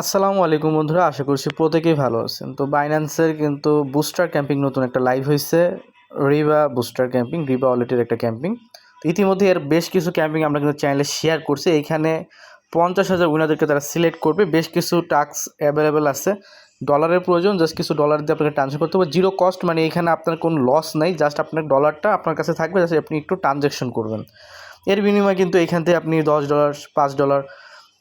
আসসালামু আলাইকুম বন্ধুরা, আশা করছি প্রত্যেকেই ভালো আছেন। তো বাইন্যান্সের কিন্তু বুস্টার ক্যাম্পিং নতুন একটা লাইভ হয়েছে রিবা বুস্টার ক্যাম্পিং রিবা ওয়ালেটের একটা ক্যাম্পিং তো ইতিমধ্যে এর বেশ কিছু ক্যাম্পিং আমরা কিন্তু চ্যানেলে শেয়ার করছি। এইখানে পঞ্চাশ হাজার উইনারদেরকে তারা সিলেক্ট করবে। বেশ কিছু টাস্ক অ্যাভেলেবেল আছে। ডলারের প্রয়োজন জাস্ট কিছু ডলার দিয়ে আপনাকে ট্রান্সফার করতে হবে। জিরো কস্ট মানে এখানে আপনার কোনো লস নাই জাস্ট আপনার ডলারটা আপনার কাছে থাকবে জাস্ট আপনি একটু ট্রানজ্যাকশন করবেন। এর বিনিময়ে কিন্তু এখান থেকে আপনি দশ ডলার পাঁচ ডলার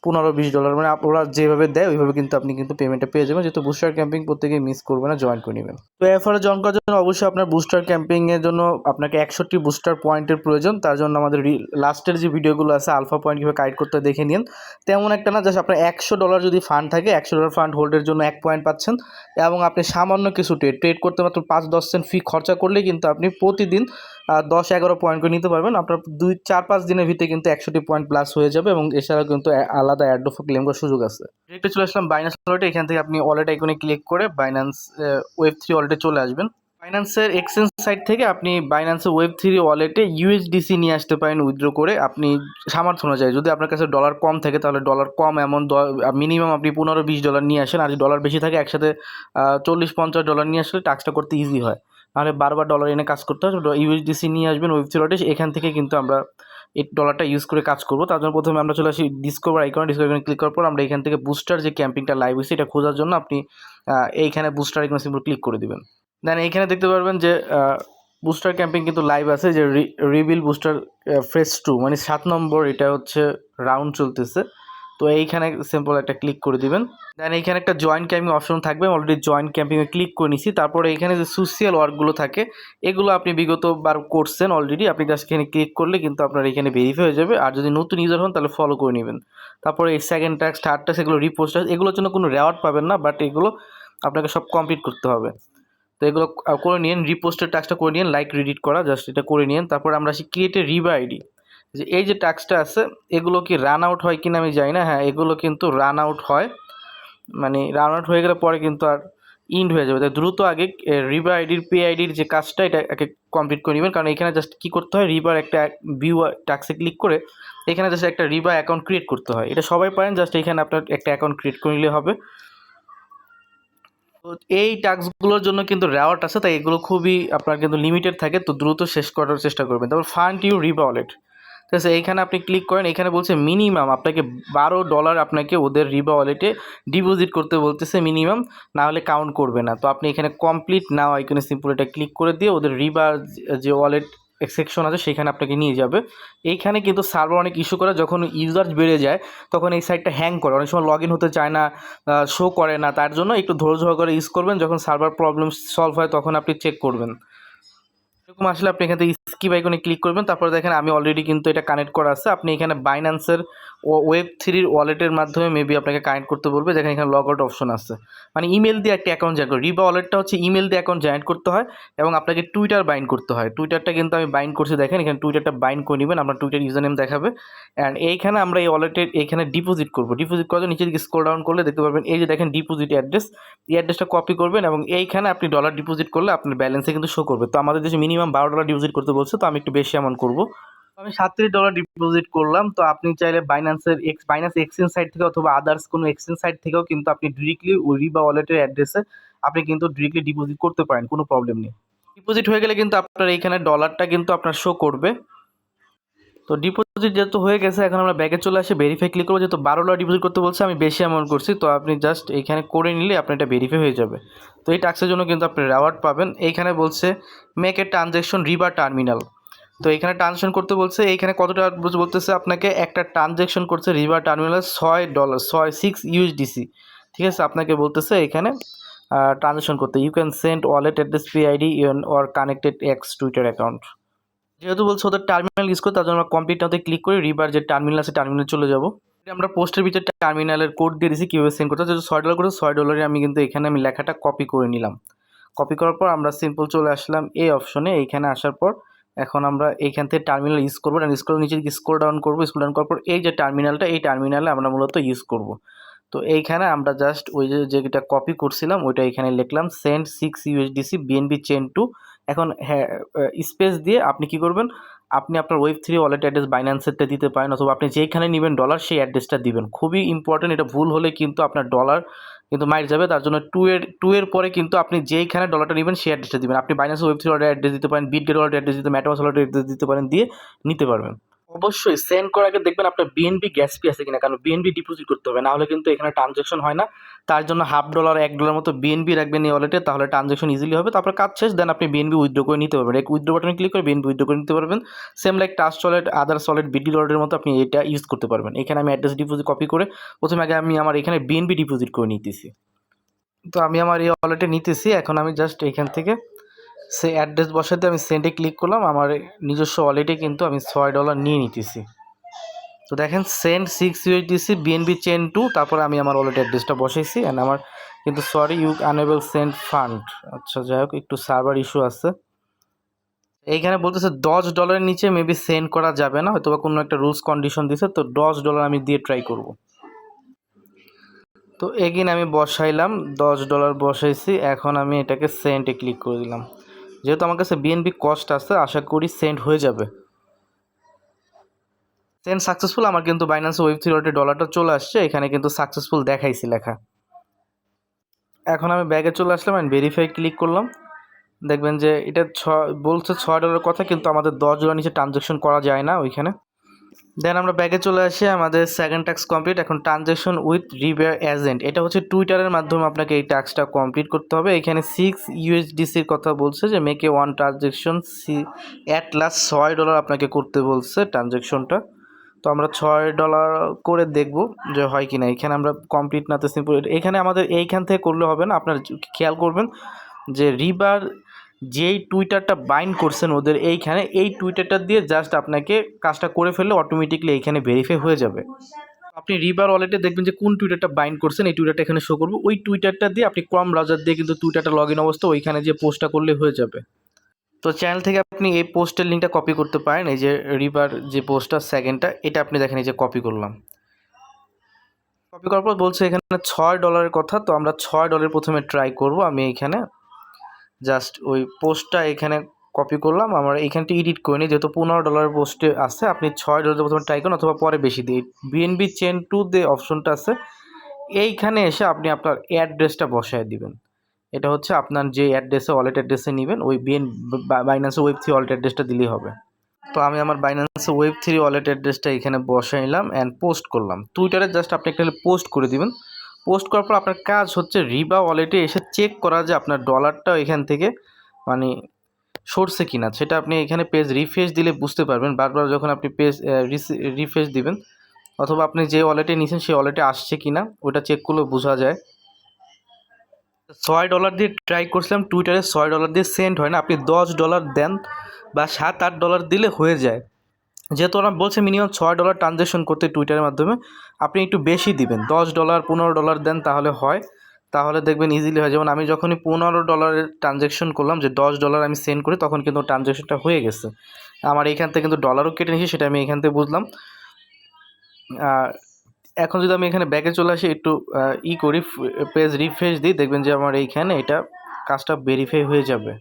পনেরো বিশ ডলার মানে ওরা যেভাবে দেয়, ওইভাবে কিন্তু আপনি কিন্তু পেমেন্টটা পেয়ে যাবেন। যেহেতু বুস্টার ক্যাম্পিং প্রত্যেকেই মিস করবে না জয়েন করে নেবেন। তো এরপরে জয়েন করার জন্য অবশ্যই আপনার বুস্টার ক্যাম্পিংয়ের জন্য আপনাকে একষট্টি বুস্টার পয়েন্টের প্রয়োজন। তার জন্য আমাদের লাস্টের যে ভিডিওগুলো আছে আলফা পয়েন্ট কীভাবে কাইড করতে দেখে নিন। তেমন একটা না জাস্ট আপনার একশো ডলার যদি ফান্ড থাকে, একশো ডলার ফান্ড হোল্ডের জন্য এক পয়েন্ট পাচ্ছেন। এবং আপনি সামান্য কিছু ট্রেড ট্রেড করতে মাত্র পাঁচ দশ সেন্ট ফি খরচা করলে কিন্তু আপনি প্রতিদিন দশ, এগারো পয়েন্ট করে নিতে পারবেন। আপনার দুই, চার, পাঁচ দিনের ভিতরে কিন্তু একশোটি পয়েন্ট প্লাস হয়ে যাবে এবং এছাড়াও কিন্তু আলাদা অ্যাডোফো ক্লেম করার সুযোগ আছে। ডিরেক্টে চলে আসলাম বাইন্যান্স ওয়ালেটে এখান থেকে আপনি ওয়ালেট আইকনে ক্লিক করে বাইন্যান্স ওয়েব থ্রি ওয়ালেটে চলে আসবেন। বাইন্যান্সের এক্সচেঞ্জ সাইট থেকে আপনি বাইন্যান্সের ওয়েব থ্রি ওয়ালেটে ইউএসডিসি নিয়ে আসতে পারেন উইথড্র করে। আপনি সামর্থ্য অনুযায়ী, যদি আপনার কাছে ডলার কম থাকে, তাহলে ডলার কম এমন মিনিমাম আপনি পনেরো, বিশ ডলার নিয়ে আসেন। আর ডলার বেশি থাকে, একসাথে চল্লিশ, পঞ্চাশ ডলার নিয়ে আসলে টাক্সটা করতে ইজি হয়। নাহলে বারবার ডলার এনে কাজ করতে হয় ইউএসডিসি নিয়ে আসবেন ওয়েব থ্রি এখান থেকে কিন্তু আমরা এই ডলারটা ইউজ করে কাজ করব। তার জন্য প্রথমে আমরা চলে আসি ডিসকভার আইকনে ডিসকভার আইকনে ক্লিক করার পর আমরা এখান থেকে বুস্টার যে ক্যাম্পিংটা লাইভ হয়েছে, এটা খোঁজার জন্য আপনি এইখানে বুস্টার আইকনে সিম্পল ক্লিক করে দিবেন। দেন এইখানে দেখতে পারবেন যে বুস্টার ক্যাম্পিং কিন্তু লাইভ আছে, যে রিবিল বুস্টার ফ্রেস টু মানে সাত নম্বর, এটা হচ্ছে রাউন্ড চলতেছে। তো এইখানে সিম্পল একটা ক্লিক করে দিবেন। দেন এইখানে একটা জয়েন্ট ক্যাম্পিং অপশন থাকবে অলরেডি জয়েন্ট ক্যাম্পিংয়ে ক্লিক করে নিছি। তারপরে এখানে যে সোশিয়াল ওয়ার্কগুলো থাকে, এগুলো আপনি বিগত বার করছেন অলরেডি আপনি জাস্ট এখানে ক্লিক করলে কিন্তু আপনার এখানে ভেরিফাই হয়ে যাবে। আর যদি নতুন ইউজার হন, তাহলে ফলো করে নেবেন। তারপরে এই সেকেন্ড ট্যাক্স থার্ড ট্যাক্স এগুলো রিপোস্ট এগুলোর জন্য কোনো রেওয়ার্ড পাবেন না বাট এগুলো আপনাকে সব কমপ্লিট করতে হবে। তো এগুলো করে নিন রিপোস্টের টাস্কটা করে নিন লাইক রিডিট করা জাস্ট এটা করে নিন তারপর আমরা আসি ক্রিয়েটে রিবা আইডি যে এই যে টাস্কটা আছে, এগুলো কি রান আউট হয় কিনা আমি জানি না। হ্যাঁ এগুলো কিন্তু রান আউট হয়। মানে রান আউট হয়ে গেলে পরে কিন্তু আর ইন্ড হয়ে যাবে। তাই দ্রুত আগে রিভার আইডির পে আইডির যে কাজটা, এটা আগে কমপ্লিট করে নেবেন। কারণ এখানে জাস্ট কী করতে হয়? রিভার একটা ভিউ ট্যাক্সে ক্লিক করে এখানে জাস্ট একটা রিবা অ্যাকাউন্ট ক্রিয়েট করতে হয়। এটা সবাই পারেন জাস্ট এখানে আপনার একটা অ্যাকাউন্ট ক্রিয়েট করে নিলে হবে। তো এই টাস্কগুলোর জন্য কিন্তু রেওয়ার্ড আছে, তাই এগুলো খুবই আপনার কিন্তু লিমিটেড থাকে। তো দ্রুত শেষ করার চেষ্টা করবেন। তারপর ফান্ড ইউ রিবা ওয়ালেট ঠিক আছে, এইখানে আপনি ক্লিক করেন এখানে বলছে মিনিমাম আপনাকে বারো ডলার আপনাকে ওদের রিবা ওয়ালেটে ডিপোজিট করতে বলতেছে মিনিমাম না হলে কাউন্ট করবে না। তো আপনি এখানে কমপ্লিট নাও আইকনে সিম্পল এটা ক্লিক করে দিয়ে ওদের রিবা যে ওয়ালেট সেকশন আছে, সেখানে আপনাকে নিয়ে যাবে। এইখানে কিন্তু সার্ভার অনেক ইস্যু করে, যখন ইউজার বেড়ে যায়, তখন এই সাইটটা হ্যাং করে। অনেক সময় লগ হতে চায় না শো করে না, তার জন্য একটু ধৈর্য সহকারে ইউজ করবেন। যখন সার্ভার প্রবলেম সলভ হয়, তখন আপনি চেক করবেন। এরকম আসলে আপনি এখান থেকে স্কিপ আইকনে ক্লিক করবেন, তারপরে দেখেন আমি অলরেডি কিন্তু এটা কানেক্ট করা আছে। আপনি এখানে বাইন্যান্সের ওয়েব থ্রির ওয়ালেটের মাধ্যমে মেবি আপনাকে কানেক্ট করতে বলবে। দেখেন এখানে লগ আউট অপশন আছে। মানে ইমেল দিয়ে একটা অ্যাকাউন্ট জয়েন রিবা ওয়ালেটটা হচ্ছে ইমেল দিয়ে অ্যাকাউন্ট জয়েন করতে হয় এবং আপনাকে টুইটার বাইন্ড করতে হয়। টুইটারটা কিন্তু আমি বাইন্ড করছি, দেখেন এখানে টুইটারটা বাইন্ড করে নেবেন, আপনার টুইটার ইউজার নেম দেখাবে। অ্যান্ড এইখানে আমরা এই ওয়ালেটের এখানে ডিপোজিট করব। ডিপোজিট করার নিচের দিকে স্ক্রল ডাউন করলে দেখতে পারবেন, এই যে দেখেন ডিপোজিট অ্যাড্রেস এই অ্যাড্রেসটা কপি করবেন এবং এইখানে আপনি ডলার ডিপোজিট করলে আপনার ব্যালেন্সে কিন্তু শো করবে। তো আমাদের দেশে মিনিমাম বারো ডলার ডিপোজিট করতে বলছে, তো আমি একটু বেশি অ্যামাউন্ট করব। আমি সাতত্রিশ ডলার ডিপোজিট করলাম, তো আপনি চাইলে বাইন্যান্সের এক্স বাইন্যান্স এক্সচেঞ্জ সাইট থেকে অথবা আদার্স কোনো এক্সচেঞ্জ সাইট থেকেও কিন্তু আপনি ডিরেক্টলি ওই রিবা ওয়ালেটের অ্যাড্রেসে আপনি কিন্তু ডিরেক্টলি ডিপোজিট করতে পারেন, কোনো প্রবলেম নেই। ডিপোজিট হয়ে গেলে কিন্তু আপনার এইখানে ডলারটা কিন্তু আপনার শো করবে। তো ডিপোজিট যেহেতু হয়ে গেছে, এখন আমরা ব্যাগে চলে আসে ভেরিফাই ক্লিক করব। যেহেতু বারো ডলার ডিপোজিট করতে বলছে, আমি বেশি অ্যামাউন্ট করছি, তো আপনি জাস্ট এইখানে করে নিলে আপনি এটা ভেরিফাই হয়ে যাবে। তো এই টাক্সের জন্য কিন্তু আপনি রেওয়ার্ড পাবেন। এইখানে বলছে make a transaction river terminal তো এখানে ট্রানজ্যাকশন করতে বলছে, এইখানে কতটা বলছে- বলতেছে আপনাকে একটা ট্রানজ্যাকশন করছে রিভার টার্মিনাল ছয় ডলার ছয় সিক্স ইউএসডিসি ঠিক আছে, আপনাকে বলতেছে এখানে ট্রানজ্যাকশন করতে। You can send wallet address P ID or connected X Twitter account যেহেতু বলছে ওদের টার্মিনাল ইউজ করে, তার জন্য আমরা কমপ্লিট নাতে ক্লিক করে রিভার যে টার্মিনাল আছে টার্মিনাল চলে যাব। আমরা পোস্টের ভিতরে টার্মিনালের কোড দিয়ে দিয়েছি কীভাবে সেন্ড করতে। যেহেতু ছয় ডলার করে, ছয় ডলারে আমি কিন্তু এখানে আমি লেখাটা কপি করে নিলাম। কপি করার পর আমরা সিম্পল চলে আসলাম এই অপশনে এইখানে আসার পর এখন আমরা এইখান থেকে টার্মিনাল ইউজ করব। ইউজ করে নিচে দিকে স্ক্রল ডাউন করব। স্ক্রল ডাউন করার পর এই যে টার্মিনালটা এই টার্মিনালে আমরা মূলত ইউজ করব। তো এইখানে আমরা জাস্ট ওই যে, যেটা কপি করছিলাম, ওইটা এখানে লিখলাম send six USDC BNB chain to এখন হ্যাঁ স্পেস দিয়ে আপনি কি করবেন? আপনি আপনার ওয়েব থ্রি ওয়ালেট অ্যাড্রেস বাইন্যান্সেরটা দিতে পারেন অথবা আপনি যেখানে নেবেন ডলার সেই অ্যাড্রেসটা দিবেন। খুবই ইম্পর্টেন্ট এটা ভুল হলে কিন্তু আপনার ডলার কিন্তু মাইর যাবে। তার জন্য টু এর টু এর পরে কিন্তু আপনি যেইখানে ডলারটা নেবেন, সেই অ্যাড্রেসটা দিবেন। আপনি Binance web three wallet address দিতে পারেন বিটগেট ওয়ালেট অ্যাড্রেস দিতে ম্যাটামাস ওয়ালেট অ্যাড্রেস দিতে পারেন, দিয়ে নিতে পারবেন। অবশ্যই সেন্ড করার আগে দেখবেন আপনার বিএনবি গ্যাস ফি আছে কিনা, কারণ বিএনবি ডিপোজিট করতে হবে, না হলে কিন্তু এখানে ট্রানজ্যাকশন হয় না। তার জন্য হাফ ডলার এক ডলার মতো বিএনবি রাখবেন এই ওয়ালেটে তাহলে ট্রানজ্যাকশন ইজিলি হবে। তারপর কাজ শেষ দেন আপনি বিএনবি উইথড্র করে নিতে পারবেন। এক উইথড্র বাটনে ক্লিক করে বিএনবি উইথড্র করে নিতে পারবেন। Same like touch wallet other wallet BD ওয়ালেটের মতো আপনি এটা ইউজ করতে পারবেন। এখানে আমি অ্যাড্রেস ডিপোজিট কপি করে প্রথমে আগে আমি আমার এখানে বিএনবি ডিপোজিট করে নিতেছি। তো আমি আমার এই ওয়ালেটে নিতেছি। এখন আমি জাস্ট এখান থেকে সে অ্যাড্রেস বসাতে আমি সেন্ডে ক্লিক করলাম। আমার নিজস্ব ওয়ালেটে কিন্তু আমি ছয় ডলার নিয়ে নিতেছি। তো দেখেন send six USDC BNB chain to তারপরে আমি আমার ওয়ালেট অ্যাড্রেসটা বসাইছি অ্যান্ড আমার কিন্তু sorry you unable send fund আচ্ছা যাই হোক, একটু সার্ভার ইস্যু আছে। এইখানে বলতেছে, দশ ডলারের নিচে মেবি সেন্ড করা যাবে না হয়তো বা কোনো একটা রুলস কন্ডিশন দিছে, তো দশ ডলার আমি দিয়ে ট্রাই করব। তো এগিন আমি বসাইলাম, দশ ডলার বসাইছি, এখন আমি এটাকে সেন্টে ক্লিক করে দিলাম। যেহেতু আমার কাছে বিএনবি কস্ট আছে, আশা করি সেন্ড হয়ে যাবে। সেন্ড সাকসেসফুল আমার কিন্তু বাইন্যান্স ওয়েব থ্রি ওয়ালেটে ডলারটা চলে আসছে, এখানে কিন্তু সাকসেসফুল দেখাইছি লেখা। এখন আমি ব্যাগে চলে আসলাম অ্যান্ড ভেরিফাই ক্লিক করলাম। দেখবেন যে এটা ছ বলছে ছয় ডলারের কথা, কিন্তু আমাদের দশ ডলার নিচে ট্রানজ্যাকশন করা যায় না ওইখানে। দেন আমরা ব্যাগে চলে আসি, আমাদের সেকেন্ড ট্যাক্স কমপ্লিট এখন ট্রানজ্যাকশন উইথ রিবেয়ার এজেন্ট এটা হচ্ছে টুইটারের মাধ্যমে আপনাকে এই ট্যাক্সটা কমপ্লিট করতে হবে। এখানে সিক্স ইউএসডিসির কথা বলছে যে মেকে one transaction see at last ছয় ডলার আপনাকে করতে বলছে ট্রানজ্যাকশনটা তো আমরা ছয় ডলার করে দেখব যে হয় কি না এখানে আমরা কমপ্লিট নাতে সিম্পল এখানে আমাদের এইখান থেকে করলে হবে না? আপনার খেয়াল করবেন যে রিবার যেই টুইটারটা বাইন্ড করছেন ওদের এইখানে, এই টুইটারটা দিয়ে জাস্ট আপনাকে কাজটা করে ফেললে অটোমেটিকলি এইখানে ভেরিফাই হয়ে যাবে। আপনি রিবার ওয়ালেটে দেখবেন যে কোন টুইটারটা বাইন্ড করছেন, এই টুইটারটা এখানে শো করব। ওই টুইটারটা দিয়ে আপনি ক্রম ব্রাউজার দিয়ে কিন্তু টুইটারটা লগ ইন অবস্থা ওইখানে যে পোস্টটা করলে হয়ে যাবে। তো চ্যানেল থেকে আপনি এই পোস্টের লিঙ্কটা কপি করতে পারেন। এই যে রিভার যে পোস্টটা সেকেন্ডটা এটা আপনি দেখেন, এই যে কপি করলাম। কপি করার পর বলছে এখানে ছয় ডলারের কথা, তো আমরা ছয় ডলার প্রথমে ট্রাই করব। আমি এইখানে জাস্ট ওই পোস্টটা এখানে কপি করলাম। আমার এইখানটা এডিট করে নিই, যেহেতু পনেরো ডলারের পোস্টে আছে, আপনি ছয় ডলার প্রথমে ট্রাই করুন, অথবা পরে বেশি দিই বিএনবি চেন টু যে অপশনটা আছে। এইখানে এসে আপনি আপনার অ্যাড্রেসটা বসায় দিবেন। এটা হচ্ছে আপনার যে অ্যাড্রেসে ওয়ালেট অ্যাড্রেসে নেবেন, ওই বিএন বাইন্যান্সে ওয়েব থ্রি ওয়ালেট অ্যাড্রেসটা দিলেই হবে। তো আমি আমার বাইন্যান্সে ওয়েব থ্রি ওয়ালেট অ্যাড্রেসটা এখানে বসাই নিলাম অ্যান্ড পোস্ট করলাম। টুইটারে জাস্ট আপনি একটা পোস্ট করে দিবেন। পোস্ট করার পর আপনার কাজ হচ্ছে রিবা ওয়ালেটে এসে চেক করা যে আপনার ডলারটা এখান থেকে মানে সরছে কিনা। সেটা আপনি এখানে পেজ রিফ্রেশ দিলে বুঝতে পারবেন। বারবার যখন আপনি পেজ রিফ্রেশ দিবেন, অথবা আপনি যে ওয়ালেটে নিয়েছেন সেই ওয়ালেটে আসছে কিনা, ওটা চেক করলে বোঝা যায়। ছয় ডলার দিয়ে ট্রাই করছিলাম টুইটারে ছয় ডলার দিয়ে সেন্ড হয় না। আপনি দশ ডলার দেন বা সাত, আট ডলার দিলে হয়ে যায়। যেহেতু ওরা বলছে মিনিমাম ছয় ডলার ট্রানজ্যাকশন করতে টুইটারের মাধ্যমে, আপনি একটু বেশি দিবেন। দশ ডলার পনেরো ডলার দেন তাহলে হয়। তাহলে দেখবেন ইজিলি হয়। যেমন আমি যখনই পনেরো ডলারের ট্রানজ্যাকশন করলাম, যে দশ ডলার আমি সেন্ড করি, তখন কিন্তু ট্রানজ্যাকশনটা হয়ে গেছে। আমার এইখান থেকে কিন্তু ডলারও কেটে নিয়েছি, সেটা আমি এখান থেকে বুঝলাম। আর এখন যদি আমি এখানে ব্যাকে চলে আসি, একটু ই করি পেজ রিফ্রেশ দিই, দেখবেন যে আমার এইখানে এটা কাজটা ভেরিফাই হয়ে যাবে।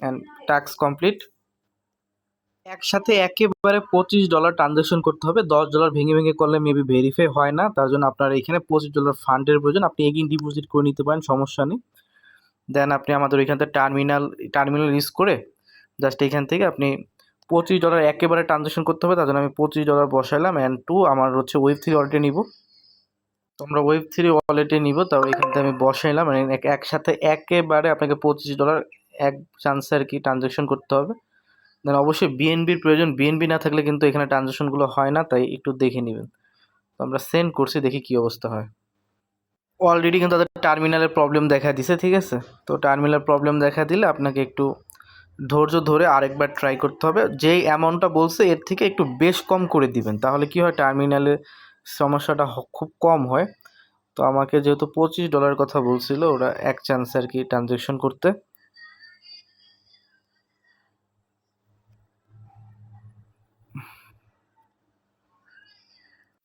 অ্যান্ড টাস্ক কমপ্লিট একসাথে একেবারে পঁচিশ ডলার ট্রানজ্যাকশন করতে হবে, দশ ডলার ভেঙে ভেঙে করলে মেবি ভেরিফাই হয় না, তার জন্য আপনার এখানে পঁচিশ ডলার ফান্ডের প্রয়োজন, আপনি এগিন ডিপোজিট করে নিতে পারেন, সমস্যা নেই। দেন আপনি আমাদের ওইখান থেকে টার্মিনাল টার্মিনাল ইউজ করে জাস্ট এইখান থেকে আপনি পঁচিশ ডলার একেবারে ট্রানজ্যাকশন করতে হবে, তার জন্য আমি পঁচিশ ডলার বসাইলাম অ্যান্ড টু আমার হচ্ছে ওয়েব থ্রি ওয়ালেটে নিব। তো আমরা ওয়েব থ্রি ওয়ালেটে নিব, তাও এখান থেকে আমি বসাইলাম এক- একসাথে একেবারে আপনাকে পঁচিশ ডলার এক চান্সে আর কি ট্রানজ্যাকশন করতে হবে। দেন অবশ্যই বিএনবির প্রয়োজন বিএনবি না থাকলে কিন্তু এখানে ট্রানজ্যাকশনগুলো হয় না, তাই একটু দেখে নেবেন। তো আমরা সেন্ড করছি, দেখি কী অবস্থা হয়। অলরেডি কিন্তু তাদের টার্মিনালের প্রবলেম দেখা দিছে, ঠিক আছে? তো টার্মিনাল প্রবলেম দেখা দিলে আপনাকে একটু ধৈর্য ধরে আরেকবার ট্রাই করতে হবে। যেই অ্যামাউন্টটা বলছে, এর থেকে একটু বেশ কম করে দিবেন। তাহলে কি হয়? টার্মিনালের সমস্যাটা খুব কম হয়। তো আমাকে যেহেতু পঁচিশ ডলার কথা বলছিল, ওরা এক চান্স আর কি ট্রানজ্যাকশন করতে।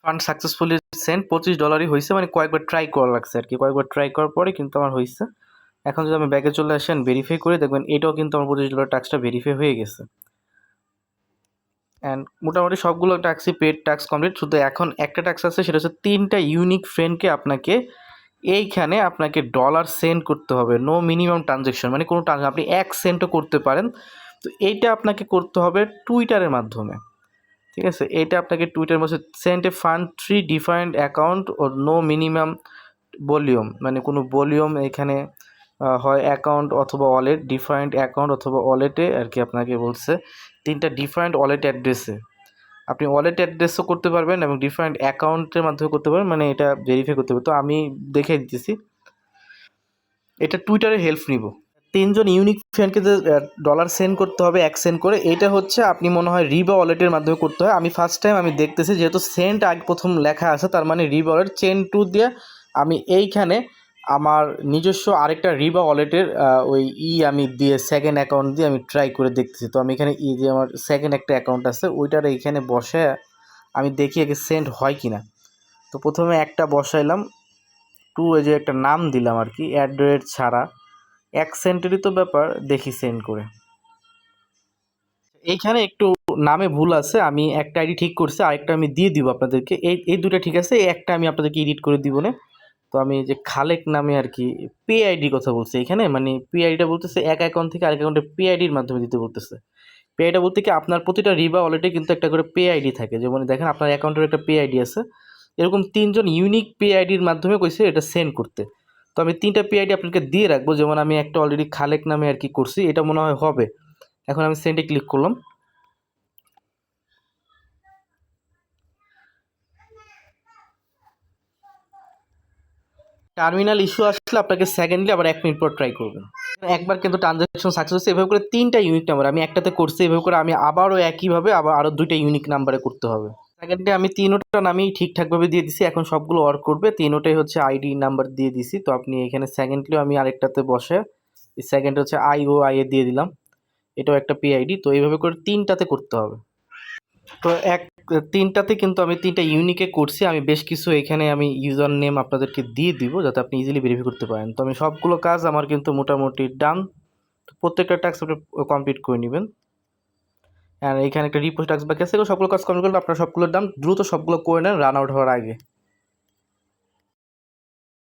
ফান্ড সাকসেসফুলি সেন্ড পঁচিশ ডলারই হয়েছে মানে কয়েকবার ট্রাই করা লাগছে আর কি। কয়েকবার ট্রাই করার পরে কিন্তু আমার হয়েছে এখন যদি আমি ব্যাগে চলে আসেন ভেরিফাই করে দেখবেন এটাও কিন্তু আমার পঁচিশ ডলার টাক্সটা ভেরিফাই হয়ে গেছে। অ্যান্ড মোটামুটি সবগুলো ট্যাক্সই পেড ট্যাক্স কমপ্লিট শুধু এখন একটা ট্যাক্স আছে, সেটা হচ্ছে তিনটা ইউনিক ফ্রেন্ডকে আপনাকে এইখানে আপনাকে ডলার সেন্ড করতে হবে নো মিনিমাম ট্রানজ্যাকশন মানে কোনো ট্রানজাকশন আপনি এক সেন্টও করতে পারেন। তো এইটা আপনাকে করতে হবে টুইটারের মাধ্যমে। ঠিক আছে? এইটা আপনাকে টুইটার মধ্যে sent a fund three defined account O no minimum volume মানে কোনো ভলিউম এখানে হয় অ্যাকাউন্ট অথবা ওয়ালেট ডিফারেন্ট অ্যাকাউন্ট অথবা ওয়ালেটে আর কি আপনাকে বলছে, তিনটা ডিফারেন্ট ওয়ালেট অ্যাড্রেসে আপনি ওয়ালেট অ্যাড্রেসও করতে পারবেন এবং ডিফারেন্ট অ্যাকাউন্টের মাধ্যমে করতে পারবেন মানে এটা ভেরিফাই করতে পারবেন তো আমি দেখে দিতেছি। এটা টুইটারে হেল্প নিব। তিনজন ইউনিক ফ্রেন্ডকে যে ডলার সেন্ড করতে হবে, এক সেন্ড করে, এটা হচ্ছে আপনি মনে হয় রিবা ওয়ালেটের মাধ্যমে করতে হয়। আমি ফার্স্ট টাইম আমি দেখতেছি, যেহেতু সেন্ট আগে প্রথম লেখা আছে, তার মানে রিবা ওয়ালেট চেন টু দিয়ে আমি এইখানে আমার নিজস্ব আরেকটা রিবা ওয়ালেটের ওই ই আমি দিয়ে সেকেন্ড অ্যাকাউন্ট দিয়ে আমি ট্রাই করে দেখতেছি। তো আমি এখানে ই যে আমার সেকেন্ড একটা অ্যাকাউন্ট আছে, ওইটার এইখানে বসে আমি দেখি আগে সেন্ড হয় কি না তো প্রথমে একটা বসাইলাম টু এই যে একটা নাম দিলাম আর কি অ্যাট রেট ছাড়া, এক সেন্টেরই তো ব্যাপার, দেখি সেন্ড করে। এইখানে একটু নামে ভুল আছে, আমি একটা আইডি ঠিক করছি, আরেকটা আমি দিয়ে দিব আপনাদেরকে। এই এই দুটো ঠিক আছে, এই একটা আমি আপনাদেরকে এডিট করে দিব না। তো আমি যে খালেক নামে আর কি পে আইডি কথা বলছি এখানে মানে পে আইডিটা বলতেছে এক অ্যাকাউন্ট থেকে আরেক অ্যাকাউন্টে পে আইডির মাধ্যমে দিতে বলতেছে। পে আইডিটা বলতে কি আপনার প্রতিটা রিবা ওয়ালেটে কিন্তু একটা করে পে আইডি থাকে। যেমন দেখেন আপনার অ্যাকাউন্টের একটা পে আইডি আছে। এরকম তিনজন ইউনিক পে আইডির মাধ্যমে কইছে এটা সেন্ড করতে। তো আমি তিনটা পে আইডি আপনাকে দিয়ে রাখব। যেমন আমি একটা অলরেডি খালেক নামে আর কি করছি, এটা মনে হয় হবে। এখন আমি সেন্ডে ক্লিক করলাম। টার্মিনাল ইস্যু আসলে আপনাকে সেকেন্ডলি আবার এক মিনিট পর ট্রাই করবেন একবার কিন্তু ট্রানজাকশন সাকসেস হচ্ছে, এভাবে করে তিনটা ইউনিক নাম্বার আমি একটাতে করছি, এভাবে করে আমি আবারও একইভাবে আবার আরও দুইটা ইউনিক নাম্বারে করতে হবে। সেকেন্ডে আমি তিনোটা নামই ঠিকঠাকভাবে দিয়ে দিছি, এখন সবগুলো ওয়ার্ক করবে তিনোটাই হচ্ছে আইডি নাম্বার দিয়ে দিছি, তো আপনি এখানে সেকেন্ডলিও আমি আরেকটাতে বসে সেকেন্ড হচ্ছে আই ও আই এ দিয়ে দিলাম, এটাও একটা পিআইডি তো এইভাবে করে তিনটাতে করতে হবে। তো এক তিনটাতে কিন্তু আমি তিনটা ইউনিকে করছি। আমি বেশ কিছু এখানে আমি ইউজার নেম আপনাদেরকে দিয়ে দিব যাতে আপনি ইজিলি ভেরিফাই করতে পারেন। তো আমি সবগুলো কাজ আমার কিন্তু মোটামুটি ডান তো প্রত্যেকটা ট্যাক্স আপনি কমপ্লিট করে নেবেন। আর এখানে একটা রিপোর্ট বা আছে। এগুলো সবগুলো কাজ কমপ্লিট করলে আপনার সবগুলোর দাম দ্রুত সবগুলো করে নেন রান আউট হওয়ার আগে।